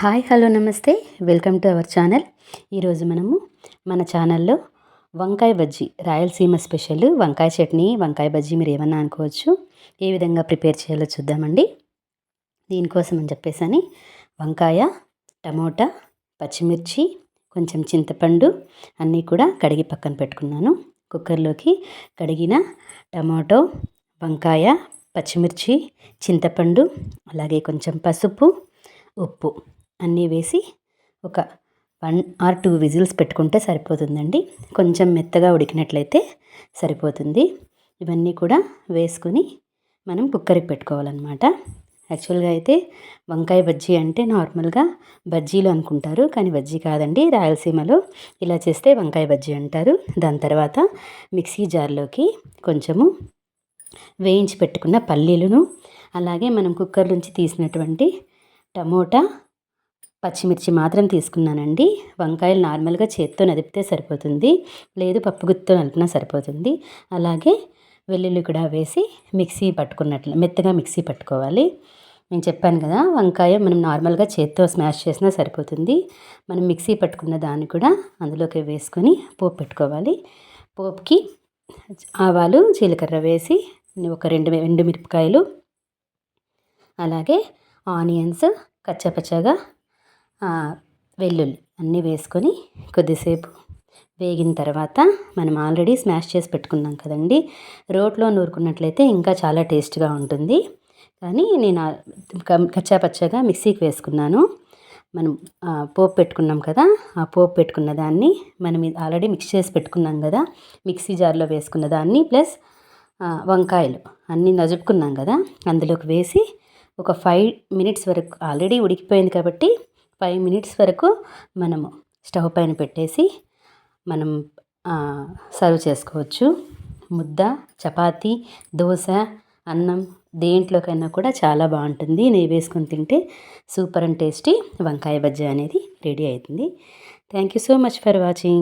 Hi hello నమస్తే. Welcome to our channel. ఈరోజు మనము మన ఛానల్లో వంకాయ బజ్జీ రాయలసీమ స్పెషల్. వంకాయ చట్నీ వంకాయ బజ్జీ మీరు ఏమన్నా అనుకోవచ్చు. ఏ విధంగా ప్రిపేర్ చేయాలో చూద్దామండి. దీనికోసం అని చెప్పేసి వంకాయ టమోటా పచ్చిమిర్చి కొంచెం చింతపండు అన్నీ కూడా కడిగి పక్కన పెట్టుకున్నాను. కుక్కర్లోకి కడిగిన టమాటో వంకాయ పచ్చిమిర్చి చింతపండు అలాగే కొంచెం పసుపు ఉప్పు అన్నీ వేసి ఒక వన్ ఆర్ టూ విజిల్స్ పెట్టుకుంటే సరిపోతుందండి. కొంచెం మెత్తగా ఉడికినట్లయితే సరిపోతుంది. ఇవన్నీ కూడా వేసుకుని మనం కుక్కర్కి పెట్టుకోవాలన్నమాట. యాక్చువల్గా అయితే వంకాయ బజ్జీ అంటే నార్మల్గా బజ్జీలు అనుకుంటారు కానీ బజ్జీ కాదండి. రాయలసీమలో ఇలా చేస్తే వంకాయ బజ్జీ అంటారు. దాని తర్వాత మిక్సీ జార్లోకి కొంచెము వేయించి పెట్టుకున్న పల్లీలను అలాగే మనం కుక్కర్ నుంచి తీసినటువంటి టమోటా పచ్చిమిర్చి మాత్రం తీసుకున్నానండి. వంకాయలు నార్మల్గా చేత్తో నదిపితే సరిపోతుంది. లేదు పప్పు గుత్తితో నలిపినా సరిపోతుంది. అలాగే వెల్లుల్లి కూడా వేసి మిక్సీ పట్టుకున్నట్లు మెత్తగా మిక్సీ పట్టుకోవాలి. నేను చెప్పాను కదా వంకాయ మనం నార్మల్గా చేత్తో స్మాష్ చేసినా సరిపోతుంది. మనం మిక్సీ పట్టుకున్న దాన్ని కూడా అందులోకి వేసుకొని పోపు పెట్టుకోవాలి. పోపుకి ఆవాలు జీలకర్ర వేసి ఒక రెండు ఎండు మిరపకాయలు అలాగే ఆనియన్స్ కచ్చపచ్చగా వెల్లుల్లి అన్నీ వేసుకొని కొద్దిసేపు వేగిన తర్వాత మనం ఆల్రెడీ స్మాష్ చేసి పెట్టుకున్నాం కదండి. రోట్లో నూరుకున్నట్లయితే ఇంకా చాలా టేస్ట్గా ఉంటుంది. కానీ నేను కచ్చా పచ్చగా మిక్సీకి వేసుకున్నాను. మనం పోపు పెట్టుకున్నాం కదా ఆ పోపు పెట్టుకున్న దాన్ని మనం ఆల్రెడీ మిక్స్ చేసి పెట్టుకున్నాం కదా మిక్సీ జార్లో వేసుకున్న దాన్ని ప్లస్ వంకాయలు అన్నీ నజుపుకున్నాం కదా అందులోకి వేసి ఒక ఫైవ్ మినిట్స్ వరకు ఆల్రెడీ ఉడికిపోయింది కాబట్టి ఫైవ్ మినిట్స్ వరకు మనము స్టవ్ పైన పెట్టేసి మనం సర్వ్ చేసుకోవచ్చు. ముద్ద చపాతీ దోశ అన్నం దేంట్లోకైనా కూడా చాలా బాగుంటుంది. నెయ్యి వేసుకొని తింటే సూపర్ అండ్ టేస్టీ వంకాయ బజ్జీ అనేది రెడీ అవుతుంది. Thank you so much for watching.